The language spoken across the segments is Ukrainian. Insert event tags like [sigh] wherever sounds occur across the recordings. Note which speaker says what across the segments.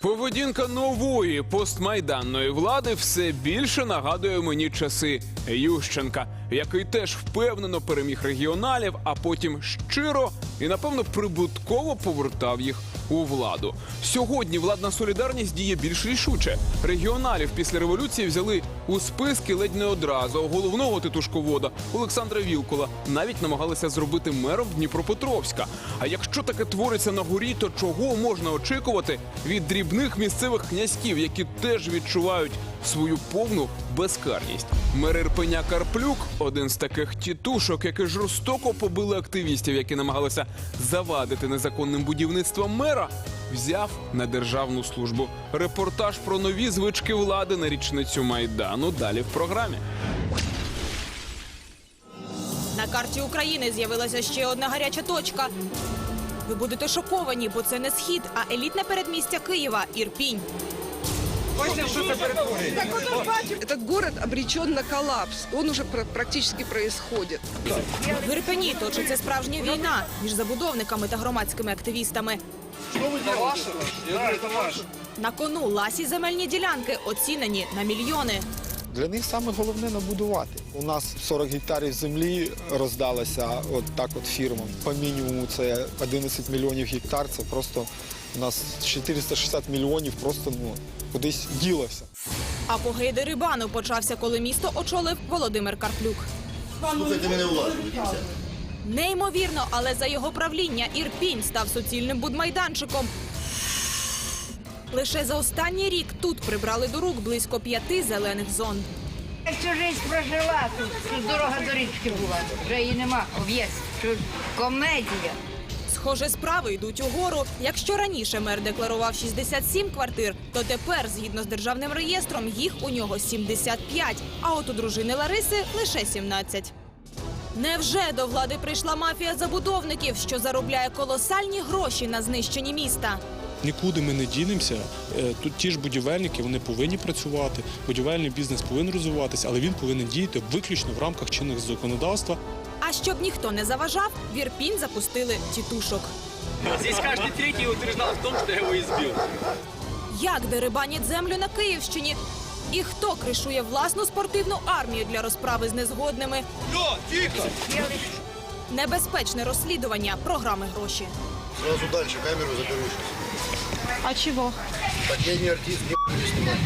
Speaker 1: Поведінка нової постмайданної влади все більше нагадує мені часи Ющенка, який теж впевнено переміг регіоналів, а потім щиро і напевно прибутково повертав їх у владу. Сьогодні владна солідарність діє більш рішуче. Регіоналів після революції взяли у списки ледь не одразу. Головного титушковода Олександра Вілкула навіть намагалися зробити мером Дніпропетровська. А якщо таке твориться на горі, то чого можна очікувати від дрібних місцевих князьків, які теж відчувають свою повну безкарність? Мер Ірпеня Карплюк один з таких тітушок, які жорстоко побили активістів, які намагалися завадити незаконним будівництвом мера, взяв на державну службу. Репортаж про нові звички влади на річницю майдану. Далі в програмі.
Speaker 2: На карті України з'явилася ще одна гаряча точка. Ви будете шоковані, бо це не схід, а елітне передмістя Києва Ірпінь.
Speaker 3: Этот город обречен на коллапс. Он уже пр- практически происходит.
Speaker 2: В Ірпені точиться справжня війна між забудовниками та громадськими активістами. На кону ласі земельні ділянки оцінені на мільйони.
Speaker 4: Для них саме головне набудувати. У нас 40 гектарів землі роздалося от так от фірмам. По мінімуму це 11 мільйонів гектар. Це просто у нас 460 мільйонів просто ну, кудись ділося.
Speaker 2: Апогей Дерибану почався, коли місто очолив Володимир Карплюк.
Speaker 5: Слухайте мене уважно.
Speaker 2: Неймовірно, але за його правління Ірпінь став суцільним будмайданчиком. Лише за останній рік тут прибрали до рук близько п'яти зелених зон.
Speaker 6: Я всю жизнь прожила тут. Тут дорога до річки була. Вже її нема. Об'їзд. Комедія.
Speaker 2: Схоже, справи йдуть угору. Якщо раніше мер декларував 67 квартир, то тепер, згідно з державним реєстром, їх у нього 75, а от у дружини Лариси лише 17. Невже до влади прийшла мафія забудовників, що заробляє колосальні гроші на знищенні міста?
Speaker 7: Нікуди ми не дінемося. Е, Тут ті ж будівельники вони повинні працювати, будівельний бізнес повинен розвиватися, але він повинен діяти виключно в рамках чинних законодавства.
Speaker 2: А щоб ніхто не заважав, в Ірпінь запустили тітушок.
Speaker 8: Здесь каждый третий утверждал в том, что я его избил.
Speaker 2: Як дерибанять землю на Київщині? І хто кришує власну спортивну армію для розправи з незгодними? Небезпечне розслідування програми гроші.
Speaker 5: Сразу дальше камеру заберу сейчас.
Speaker 2: А
Speaker 5: я не артист, не снимать.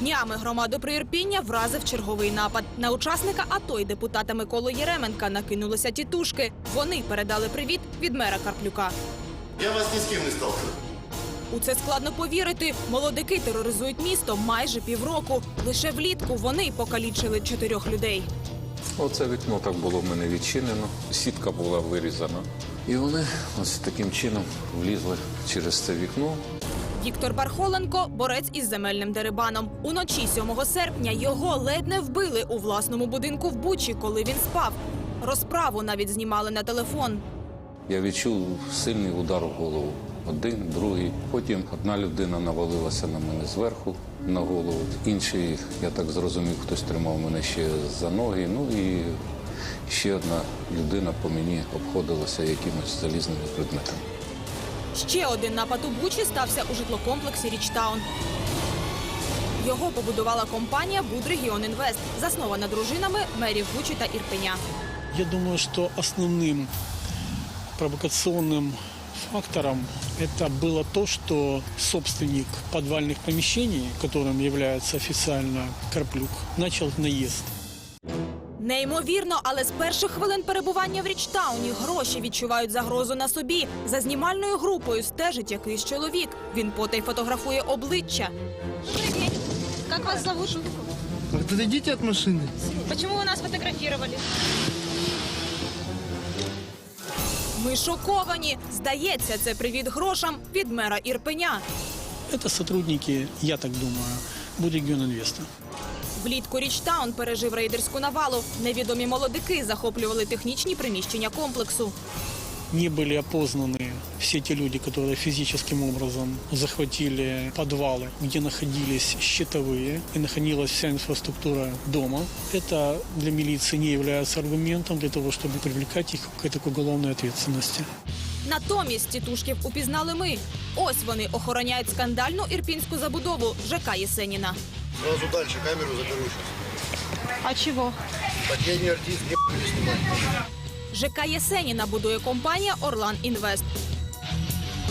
Speaker 2: Днями громаду Приірпіння вразив черговий напад. На учасника АТО й депутата Миколу Єременка накинулися тітушки. Вони передали привіт від мера Карплюка.
Speaker 5: Я вас ни с кем не сталкиваю.
Speaker 2: У це складно повірити. Молодики тероризують місто майже півроку. Лише влітку вони покалічили чотирьох людей.
Speaker 9: Оце вікно так було в мене відчинено, сітка була вирізана. І вони ось таким чином влізли через це вікно.
Speaker 2: Віктор Бархоленко борець із земельним дерибаном. Уночі 7 серпня його ледь не вбили у власному будинку в Бучі, коли він спав. Розправу навіть знімали на телефон.
Speaker 9: Я відчув сильний удар в голову. Один, другий. Потім одна людина навалилася на мене зверху на голову. Інший, я так зрозумів, хтось тримав мене ще за ноги. Ну і ще одна людина по мені обходилася якимось залізними предметами.
Speaker 2: Ще один напад у Бучі стався у житлокомплексі Річтаун. Його побудувала компанія Будрегіон Інвест, заснована дружинами мерів Бучі та Ірпеня.
Speaker 7: Я думаю, що основним провокационным фактором это было то, что собственник подвальных помещений, которым является официально Карплюк, начал наезд.
Speaker 2: Неймовірно, але з перших хвилин перебування в Річтауні гроші відчувають загрозу на собі. За знімальною групою стежить якийсь чоловік. Він потай фотографує обличчя.
Speaker 10: Как вас зовут?
Speaker 4: Подойдите от машины.
Speaker 10: Почему вы нас фотографировали?
Speaker 2: Ми шоковані. Здається, це привіт грошам від мера Ірпеня.
Speaker 7: Это сотрудники, я так думаю, Будегион Инвеста.
Speaker 2: Влітку Річтаун пережив рейдерську навалу. Невідомі молодики захоплювали технічні приміщення комплексу.
Speaker 7: не были опознаны все те люди, которые физическим образом захватили подвалы, где находились щитовые и находилась вся инфраструктура дома. Это для милиции не является аргументом для того, чтобы привлекать их к этой уголовной ответственности.
Speaker 2: Натомість тітушків упізнали ми. Ось вони охороняють скандальну ірпінську забудову ЖК Єсеніна.
Speaker 5: Сразу дальше камеру заберу сейчас.
Speaker 10: А чего?
Speaker 5: Так я не артист, не буду снимать.
Speaker 2: ЖК Єсеніна будує компанія Орлан Інвест.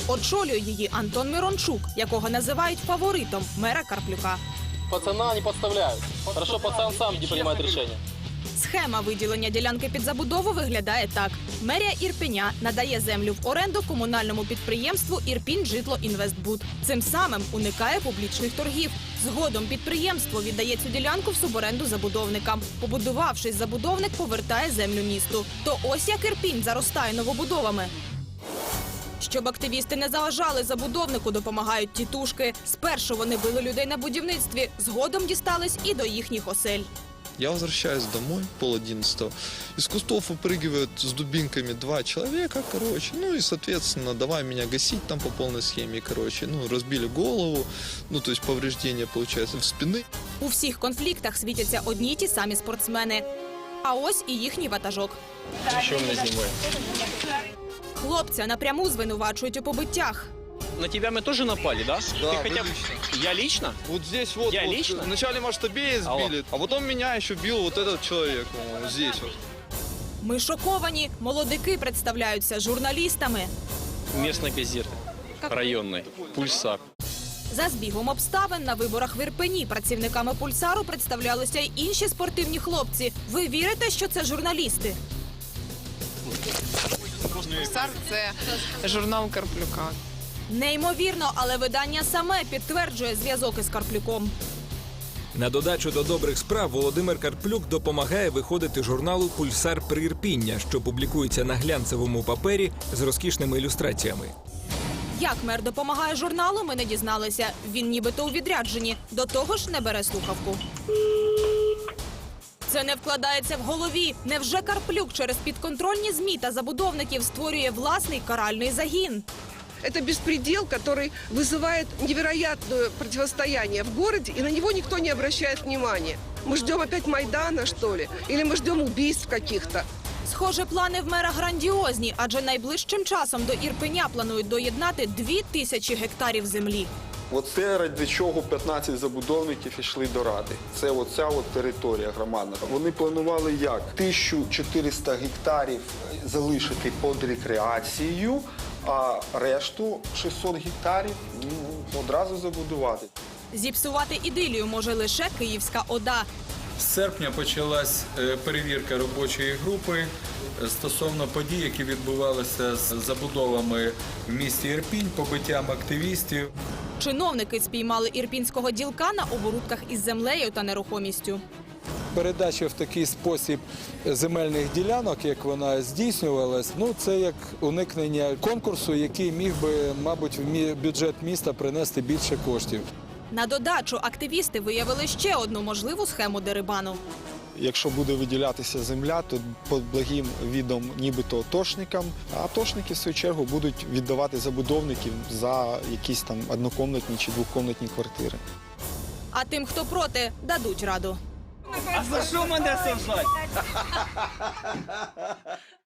Speaker 2: Очолює її Антон Мирончук, якого називають фаворитом мера Карплюка.
Speaker 8: Пацана не підставляють. Хорошо, пацан сам не приймає решения.
Speaker 2: Схема виділення ділянки під забудову виглядає так: мерія Ірпеня надає землю в оренду комунальному підприємству Ірпінь Житло Інвестбуд. Цим самим уникає публічних торгів. Згодом підприємство віддає цю ділянку в суборенду забудовникам. Побудувавшись, забудовник повертає землю місту. То ось як Ірпінь заростає новобудовами. Щоб активісти не заважали забудовнику, допомагають тітушки. Спершу вони били людей на будівництві, згодом дістались і до їхніх осель.
Speaker 11: Я возвращаюсь домой пол одиннадцатого. Из кустов выпрыгивают с дубинками два человека, короче. Ну и, соответственно, давай меня гасить там по полной схеме, короче. Ну, разбили голову, ну, то есть повреждения, получается, в спины.
Speaker 2: У всіх конфліктах світяться одні й ті самі спортсмени. А ось і їхній ватажок.
Speaker 8: Еще меня снимают.
Speaker 2: Хлопця напряму звинувачують у побиттях.
Speaker 8: На тебя мы тоже напали, да?
Speaker 11: Да,
Speaker 8: Ты
Speaker 11: вы
Speaker 8: хотя бы... Я лично?
Speaker 11: Вот здесь вот,
Speaker 8: Я
Speaker 11: вот
Speaker 8: лично?
Speaker 11: вначале масштабея сбили, а потом меня еще бил вот этот человек, по-моему, здесь вот.
Speaker 2: Ми шоковані. Молодики представляються журналістами.
Speaker 8: Местной газеты. Районной. Пульсар.
Speaker 2: За збігом обставин на виборах в Ірпені працівниками пульсару представлялися й інші спортивні хлопці. Ви вірите, що це журналісти?
Speaker 12: Пульсар це журнал Карплюка.
Speaker 2: Неймовірно, але видання саме підтверджує зв'язок із Карплюком.
Speaker 13: На додачу до добрих справ Володимир Карплюк допомагає виходити журналу Пульсар Прирпіння, що публікується на глянцевому папері з розкішними ілюстраціями.
Speaker 2: Як мер допомагає журналу, ми не дізналися. Він нібито у відрядженні. До того ж не бере слухавку. Це не вкладається в голові. Невже Карплюк через підконтрольні змі та забудовників створює власний каральний загін?
Speaker 3: Это беспредел, который вызывает невероятное противостояние в городе, и на него никто не обращает внимания. Мы ждем опять Майдана, что ли? Или мы ждем убийств каких-то?
Speaker 2: Схоже, плани в мера грандіозні, адже найближчим часом до Ірпеня планують доєднати дві тисячі гектарів землі.
Speaker 4: Оце ради чого 15 забудовників йшли до ради. Це оця от територія громадна. Вони планували як 1400 гектарів залишити під рекреацією, а решту 600 гектарів ну, одразу забудувати.
Speaker 2: Зіпсувати ідилію може лише Київська ОДА.
Speaker 14: З серпня почалась е, перевірка робочої групи е, стосовно подій, які відбувалися з забудовами в місті Ірпінь, побиттям активістів.
Speaker 2: Чиновники спіймали ірпінського ділка на оборудках із землею та нерухомістю.
Speaker 4: Передача в такий спосіб земельних ділянок, як вона здійснювалась, ну це як уникнення конкурсу, який міг би, мабуть, в бюджет міста принести більше коштів.
Speaker 2: На додачу активісти виявили ще одну можливу схему дерибану.
Speaker 4: Якщо буде виділятися земля, то під благим відом нібито атошникам, а атошники, в свою чергу, будуть віддавати забудовників за якісь там однокомнатні чи двокомнатні квартири.
Speaker 2: А тим, хто проти, дадуть раду.
Speaker 8: А за що мене сажать? [laughs]